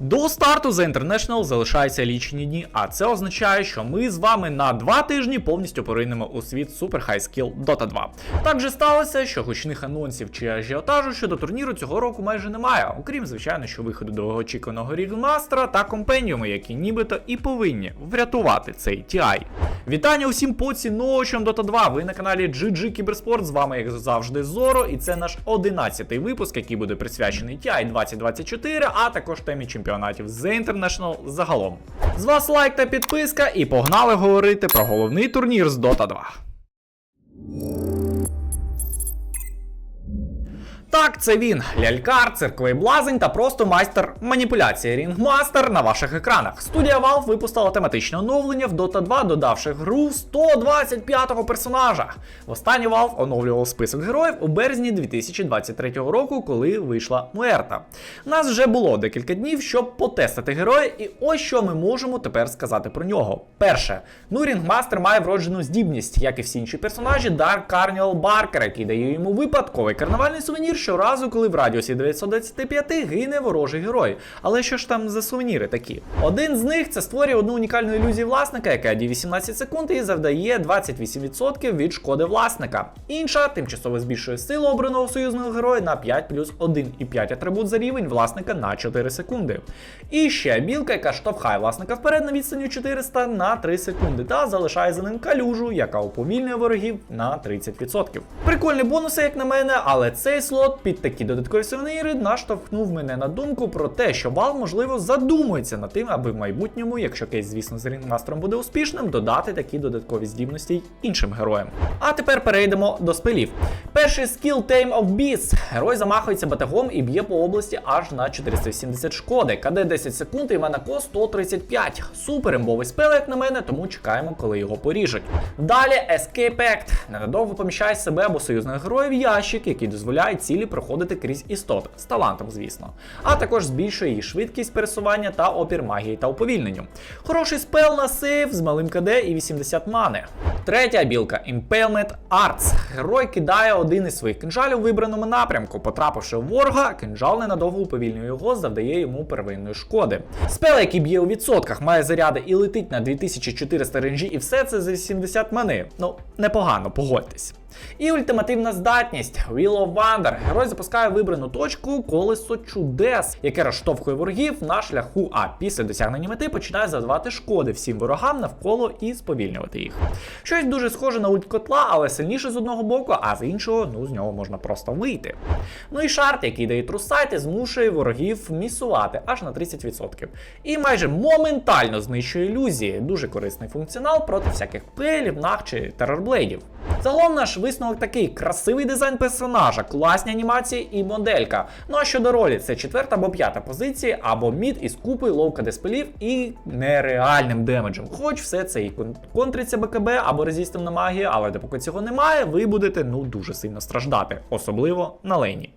До старту The International залишаються лічені дні, а це означає, що ми з вами на два тижні повністю поринемо у світ Super High Skill Dota 2. Так же сталося, що гучних анонсів чи ажіотажу щодо турніру цього року майже немає, окрім звичайно, що виходу довгоочікуваного Рігмастера та компеніуми, які нібито і повинні врятувати цей TI. Вітання усім поціновувачам Dota 2. Ви на каналі GG Кіберспорт. З вами, як завжди, Зоро, і це наш 11-й випуск, який буде присвячений TI 2024, а також темі чемпіонатів The International загалом. З вас лайк та підписка, і погнали говорити про головний турнір з Dota 2. Так, це він, лялькар, цирковий блазень та просто майстер маніпуляції Рінгмастер на ваших екранах. Студія Valve випустила тематичне оновлення в Dota 2, додавши гру 125-го персонажа. Востаннє Valve оновлював список героїв у березні 2023 року, коли вийшла Муерта. Нас вже було декілька днів, щоб потестити героя, і ось що ми можемо тепер сказати про нього. Перше, ну Рінгмастер має вроджену здібність, як і всі інші персонажі, Dark Carnival Barker, який дає йому випадковий карнавальний сувенір щоразу, коли в радіусі 925 гине ворожий герой. Але що ж там за сувеніри такі? Один з них це створює одну унікальну ілюзію власника, яка діє 18 секунд і завдає 28% від шкоди власника. Інша тимчасово збільшує силу обраного союзного героя на 5 плюс 1,5 атрибут за рівень власника на 4 секунди. І ще білка, яка штовхає власника вперед на відстані 400 на 3 секунди, та залишає за ним калюжу, яка уповільнює ворогів на 30%. Прикольні бонуси, як на мене, але цей слот під такі додаткові сувеніри наштовхнув мене на думку про те, що Valve, можливо, задумується над тим, аби в майбутньому, якщо кейс, звісно, з Рінгмастером буде успішним, додати такі додаткові здібності й іншим героям. А тепер перейдемо до спилів. Перший скіл Tame of Beasts. Герой замахується батагом і б'є по області аж на 480 шкоди. КД 10 секунд і Манако 135. Супер імбовий спел, як на мене, тому чекаємо, коли його поріжуть. Далі Escape Act. Ненадовго поміщає себе або союзних героїв ящик, який дозволяє цілі проходити крізь істот з талантом, звісно. А також збільшує її швидкість пересування та опір магії та уповільненню. Хороший спел на сейф з малим КД і 80 мани. Третя білка Impalement Arts. Герой кидає один із своїх кинжалів у вибраному напрямку. Потрапивши в ворога, кинжал ненадовго уповільнює його, завдає йому первинної шкоди. Спел, який б'є у відсотках, має заряди і летить на 2400 ренжі, і все це за 80 мани. Ну, непогано, погодьтесь. І ультимативна здатність Wheel of Wonder. Герой запускає вибрану точку колесо чудес, яке розштовхує ворогів на шляху, а після досягнення мети починає завдавати шкоди всім ворогам навколо і сповільнювати їх. Щось дуже схоже на ульт котла, але сильніше з одного боку, а з іншого, ну з нього можна просто вийти. Ну і шарт, який дає трусайт і змушує ворогів місувати аж на 30%. І майже моментально знищує ілюзії. Дуже корисний функціонал проти всяких пелів, наг чи терорблейдів. Загалом наш висновок такий: красивий дизайн персонажа, класні анімації і моделька. Ну а щодо ролі, це четверта або п'ята позиції, або мід із купою ловка деспелів і нереальним демеджем. Хоч все це і контриться БКБ або резистом на магію, але допоки цього немає, ви будете ну дуже сильно страждати, особливо на лейні.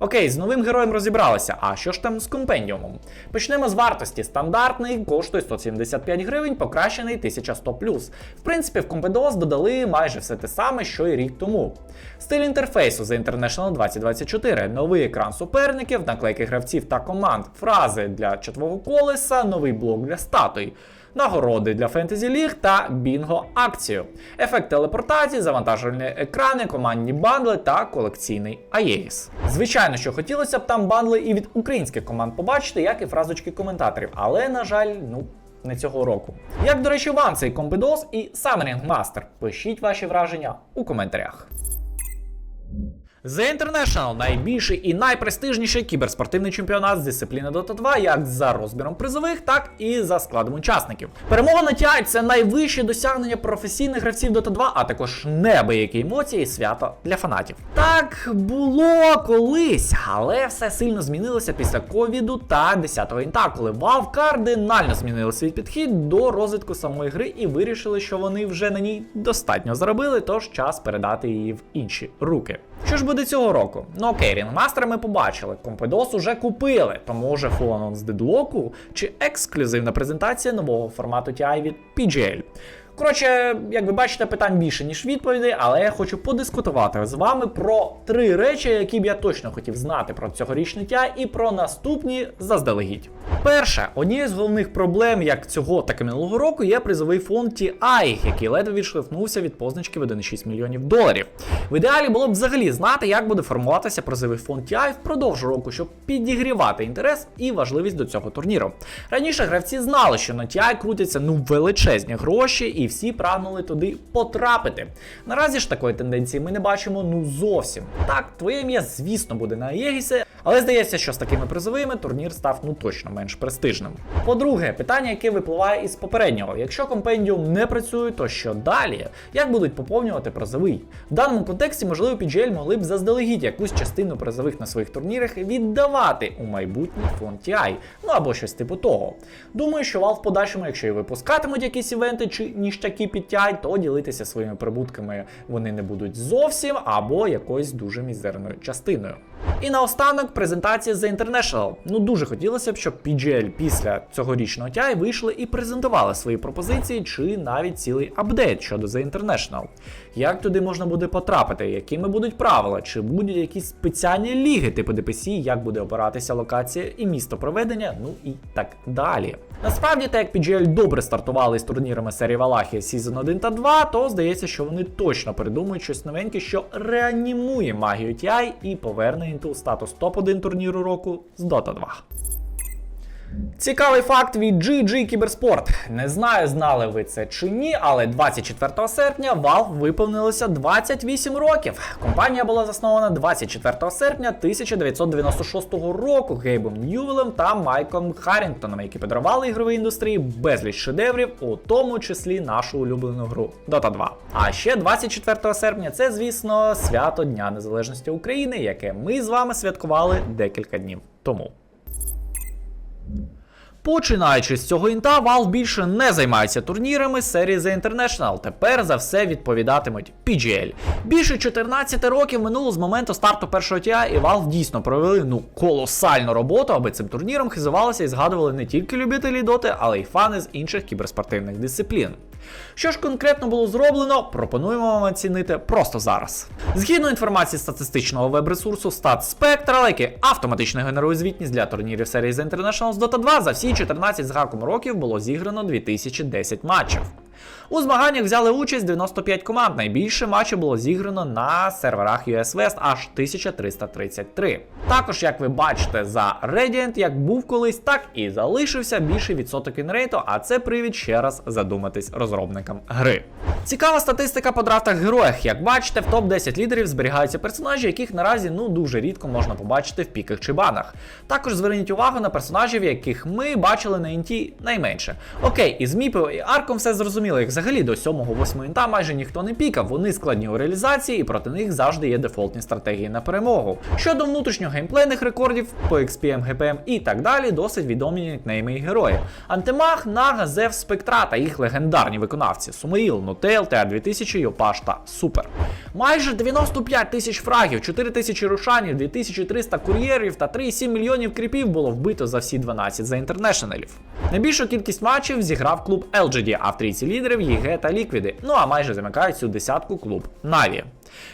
Окей, з новим героєм розібралися. А що ж там з компендіумом? Почнемо з вартості. Стандартний коштує 175 гривень, покращений 1100 В принципі, в Компедос додали майже все те саме, що й рік тому. Стиль інтерфейсу The International 2024, новий екран суперників, наклейки гравців та команд, фрази для чотового колеса, новий блок для статуй. Нагороди для фентезі ліг та бінго акцію, ефект телепортації, завантажувальні екрани, командні бандли та колекційний АЄС. Звичайно, що хотілося б там бандли і від українських команд побачити, як і фразочки коментаторів, але на жаль, ну. Не цього року. Як, до речі, вам цей комбідос і Summoning Master? Пишіть ваші враження у коментарях. The International найбільший і найпрестижніший кіберспортивний чемпіонат з дисципліни Dota 2 як за розміром призових, так і за складом учасників. Перемога на TI – це найвище досягнення професійних гравців Dota 2, а також неабиякі емоції і свято для фанатів. Так було колись, але все сильно змінилося після ковіду та 10-го інта, коли Valve кардинально змінили свій підхід до розвитку самої гри і вирішили, що вони вже на ній достатньо заробили, тож час передати її в інші руки. Що ж буде цього року? Ну окей, рінгмастера ми побачили, Компедос уже купили, тому може full анонс дедлоку чи ексклюзивна презентація нового формату TI від PGL. Коротше, як ви бачите, питань більше, ніж відповідей, але я хочу подискутувати з вами про три речі, які б я точно хотів знати про цьогорічний тя і про наступні заздалегідь. Перше, однією з головних проблем як цього, так і минулого року є призовий фонд TI, який ледве відшлифнувся від позначки в 1,6 мільйонів доларів. В ідеалі було б взагалі знати, як буде формуватися призовий фонд TI впродовж року, щоб підігрівати інтерес і важливість до цього турніру. Раніше гравці знали, що на TI крутяться ну величезні гроші, і всі прагнули туди потрапити. Наразі ж такої тенденції ми не бачимо ну зовсім. Так, твоє ім'я, звісно, буде на Єгісі, але здається, що з такими призовими турнір став ну точно менш престижним. По-друге, питання, яке випливає із попереднього: якщо компендіум не працює, то що далі? Як будуть поповнювати призовий? В даному контексті, можливо, PGL могли б заздалегідь якусь частину призових на своїх турнірах віддавати у майбутній фонд TI, ну або щось типу того. Думаю, що Valve в подальшому, якщо і випускатимуть якісь івенти чи ніштяки під то ділитися своїми прибутками вони не будуть зовсім або якоюсь дуже мізерною частиною. І наостанок презентація The International. Ну дуже хотілося б, щоб PGL після цьогорічного TI вийшли і презентували свої пропозиції чи навіть цілий апдейт щодо The International. Як туди можна буде потрапити, якими будуть правила, чи будуть якісь спеціальні ліги типу DPC, як буде опиратися локація і місто проведення, ну і так далі. Насправді, так як PGL добре стартували з турнірами серії Валахія Season 1 та 2, то здається, що вони точно придумають щось новеньке, що реанімує магію TI і поверне Intel статус топ-1 турніру року з Dota 2. Цікавий факт від GG Кіберспорт. Не знаю, знали ви це чи ні, але 24 серпня Valve виповнилося 28 років. Компанія була заснована 24 серпня 1996 року Гейбом Ньювелем та Майком Харрінгтоном, які подарували ігровій індустрії безліч шедеврів, у тому числі нашу улюблену гру Dota 2. А ще 24 серпня це, звісно, свято Дня Незалежності України, яке ми з вами святкували декілька днів тому. Починаючи з цього інта, Valve більше не займається турнірами серії The International. Тепер за все відповідатимуть PGL. Більше 14 років минуло з моменту старту першого TI, і Valve дійсно провели ну колосальну роботу, аби цим турніром хизувалися і згадували не тільки любителі доти, але й фани з інших кіберспортивних дисциплін. Що ж конкретно було зроблено, пропонуємо вам оцінити просто зараз. Згідно інформації статистичного веб-ресурсу StatSpectral, який автоматично генерує звітність для турнірів серії The International з Dota 2, за всі 14 з гаком років було зіграно 2010 матчів. У змаганнях взяли участь 95 команд. Найбільше матчів було зіграно на серверах US West аж 1333. Також, як ви бачите, за Radiant як був колись, так і залишився більший відсоток інрейту, а це привід ще раз задуматись розробникам гри. Цікава статистика по драфтах героях. Як бачите, в топ-10 лідерів зберігаються персонажі, яких наразі ну дуже рідко можна побачити в піках чи банах. Також зверніть увагу на персонажів, яких ми бачили на інті найменше. Окей, із Міпою і Арком все зрозуміло, їх взагалі до 7-8 інта майже ніхто не пікав. Вони складні у реалізації, і проти них завжди є дефолтні стратегії на перемогу. Щодо внутрішньо геймплейних рекордів по XPM, GPM і так далі, досить відомі нікнейми і герої. Антимаг, Нага, Зев, Спектра та їх легендарні виконавці Сумаїл, Нутейл, ТР2000, Йопаш та Супер. Майже 95 тисяч фрагів, 4 тисячі рушанів, 2300 кур'єрів та 3,7 мільйонів кріпів було вбито за всі 12 за інтернешналів. Найбільшу кількість матчів зіграв клуб LGD, а в трійці лідерів ЄГ та Ліквіди. Ну а майже замикають цю десятку клуб Наві.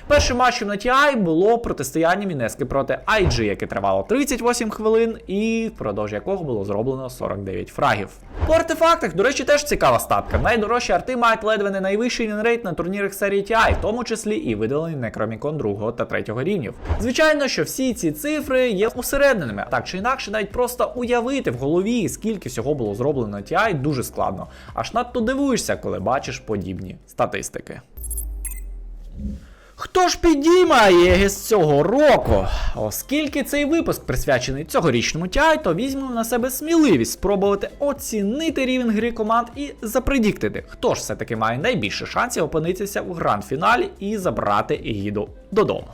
Першим матчем на TI було протистояння Мінески проти IG, яке тривало 38 хвилин, і впродовж якого було зроблено 49 фрагів. По артефактах, до речі, теж цікава статка. Найдорожчі арти мають ледве не найвищий інрейт на турнірах серії TI, в тому числі і видалений Necromicon 2 та 3 рівнів. Звичайно, що всі ці цифри є усередненими, так чи інакше, навіть просто уявити в голові, скільки всього було зроблено на TI, дуже складно. Аж надто дивуєшся, коли бачиш подібні статистики. Хто ж підіймає з цього року? Оскільки цей випуск присвячений цьогорічному TI, то візьмемо на себе сміливість спробувати оцінити рівень гри команд і запредіктити, хто ж все-таки має найбільше шансів опинитися у гранд-фіналі і забрати егіду додому.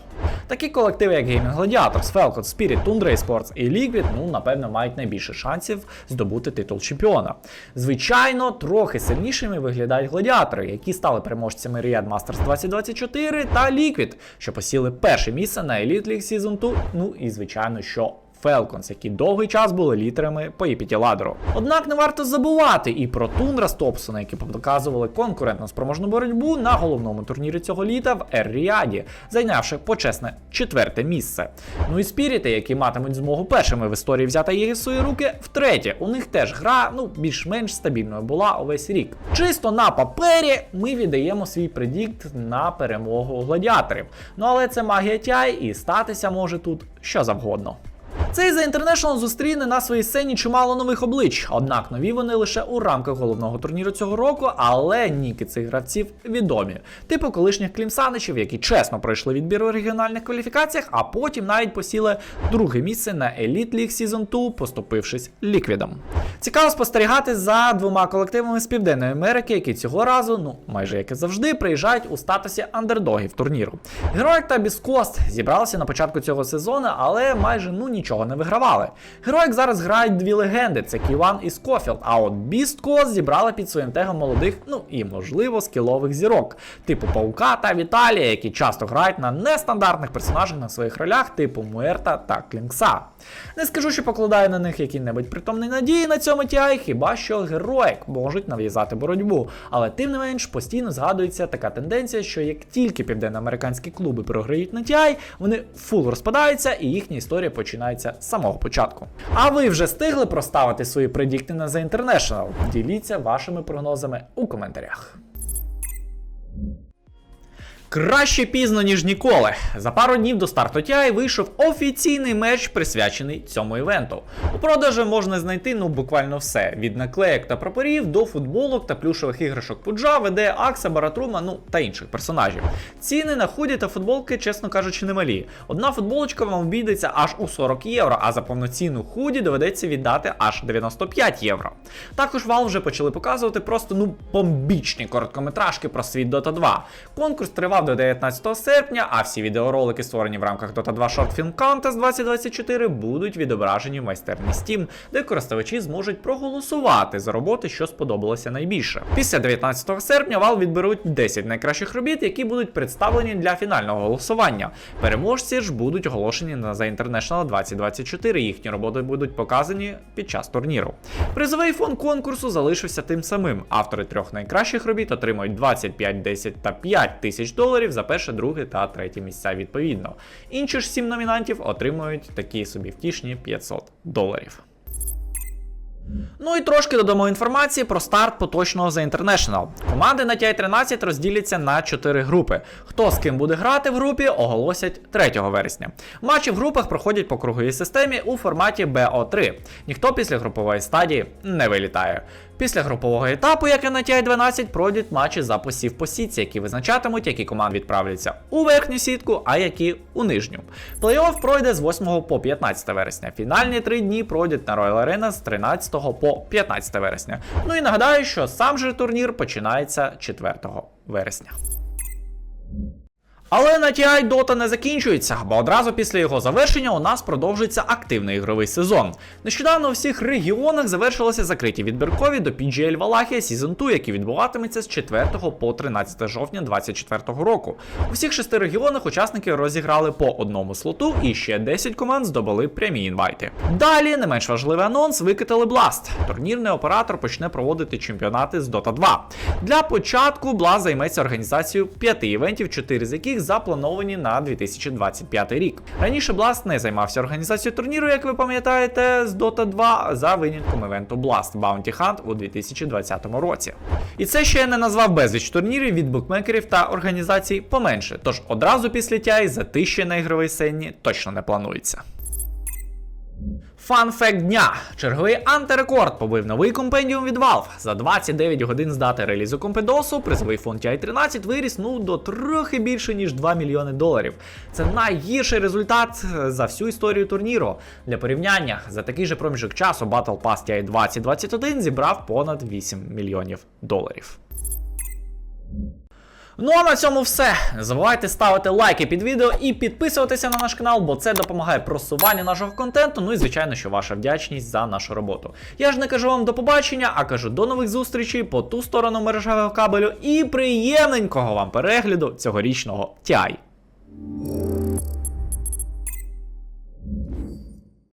Такі колективи, як Gaming Gladiators, Falcon, Spirit, Tundra Esports і Liquid, ну, напевно, мають найбільше шансів здобути титул чемпіона. Звичайно, трохи сильнішими виглядають гладіатори, які стали переможцями Riyadh Masters 2024 та Liquid, що посіли перше місце на Elite League Season 2, ну і звичайно, що Falcons, які довгий час були літерами по епіті ладеру. Однак не варто забувати і про Тундра з Топсона, які показували конкурентно спроможну боротьбу на головному турнірі цього літа в Ер-Ріаді, зайнявши почесне четверте місце. Ну і спіріти, які матимуть змогу першими в історії взяти їх в свої руки, втретє, у них теж гра ну більш-менш стабільною була увесь рік. Чисто на папері ми віддаємо свій предікт на перемогу гладіаторів. Ну але це магія TI і статися може тут що завгодно. Цей The International зустріне на своїй сцені чимало нових облич, однак нові вони лише у рамках головного турніру цього року, але ніки цих гравців відомі. Типу колишніх клімсаничів, які чесно пройшли відбір у регіональних кваліфікаціях, а потім навіть посіли друге місце на Elite League Season 2, поступившись ліквідом. Цікаво спостерігати за двома колективами з Південної Америки, які цього разу, ну майже як і завжди, приїжджають у статусі андердогів турніру. Героїк та Біскост зібралися на початку цього сезону, але майже ну нічого не вигравали. Героїк зараз грають дві легенди: це Ківан і Скофілд. А от Бістко зібрали під своїм тегом молодих, ну і можливо скілових зірок, типу Паука та Віталія, які часто грають на нестандартних персонажах на своїх ролях, типу Муерта та Клінкса. Не скажу, що покладаю на них які-небудь притомні надії на цьому TI, хіба що героїк можуть нав'язати боротьбу. Але тим не менш постійно згадується така тенденція, що як тільки південноамериканські клуби програють на TI, вони фул розпадаються і їхня історія починається з самого початку. А ви вже встигли проставити свої предікти на The International? Діліться вашими прогнозами у коментарях. Краще пізно, ніж ніколи. За пару днів до старту TI вийшов офіційний мерч, присвячений цьому івенту. У продажі можна знайти ну буквально все: від наклеїк та прапорів до футболок та плюшових іграшок Пуджа, ВД, Акса, Баратрума, ну та інших персонажів. Ціни на худі та футболки, чесно кажучи, немалі. Одна футболочка вам обійдеться аж у 40 євро, а за повноцінну худі доведеться віддати аж 95 євро. Також Valve вже почали показувати просто ну бомбічні короткометражки про світ Dota 2. Конкурс тривав до 19 серпня, а всі відеоролики, створені в рамках Dota 2 Short Film Contest 2024, будуть відображені в майстерні Steam, де користувачі зможуть проголосувати за роботи, що сподобалося найбільше. Після 19 серпня Valve відберуть 10 найкращих робіт, які будуть представлені для фінального голосування. Переможці ж будуть оголошені на The International 2024. Їхні роботи будуть показані під час турніру. Призовий фонд конкурсу залишився тим самим. Автори трьох найкращих робіт отримують 25, 10 та 5 тисяч доларів за перше, друге та третє місця відповідно. Інші ж сім номінантів отримують такі собі втішні 500 доларів. Ну і трошки додамо інформації про старт поточного The International. Команди на TI-13 розділяться на 4 групи. Хто з ким буде грати в групі, оголосять 3 вересня. Матчі в групах проходять по круговій системі у форматі BO3. Ніхто після групової стадії не вилітає. Після групового етапу, як і на TI-12, пройдуть матчі за посів по сітці, які визначатимуть, які команди відправляться у верхню сітку, а які у нижню. Плей-офф пройде з 8 по 15 вересня. Фінальні три дні пройдуть на Royal Arena з 13 по 15 вересня. Ну і нагадаю, що сам же турнір починається 4 вересня. Але на TI Dota не закінчується, бо одразу після його завершення у нас продовжується активний ігровий сезон. Нещодавно у всіх регіонах завершилися закриті відбіркові до PGL Валахія Season 2, які відбуватиметься з 4 по 13 жовтня 2024 року. У всіх шести регіонах учасники розіграли по одному слоту, і ще 10 команд здобули прямі інвайти. Далі, не менш важливий анонс, викатали Blast. Турнірний оператор почне проводити чемпіонати з Dota 2. Для початку Blast займеться організацією п'яти івентів, чотири з яких заплановані на 2025 рік. Раніше Blast не займався організацією турніру, як ви пам'ятаєте, з Dota 2 за винятком івенту Blast Bounty Hunt у 2020 році. І це ще я не назвав безліч турнірів від букмекерів та організацій поменше. Тож одразу після TI затища на ігровій сцені точно не планується. Фан-факт дня. Черговий антирекорд побив новий компендіум від Valve. За 29 годин з дати релізу компедосу призовий фонд TI-13 виріс ну до трохи більше ніж 2 мільйони доларів. Це найгірший результат за всю історію турніру. Для порівняння, за такий же проміжок часу Battle Pass TI 2021 зібрав понад 8 мільйонів доларів. Ну а на цьому все. Не забувайте ставити лайки під відео і підписуватися на наш канал, бо це допомагає просуванню нашого контенту. Ну і звичайно, що ваша вдячність за нашу роботу. Я ж не кажу вам до побачення, а кажу до нових зустрічей по ту сторону мережевого кабелю і приємненького вам перегляду цьогорічного TI.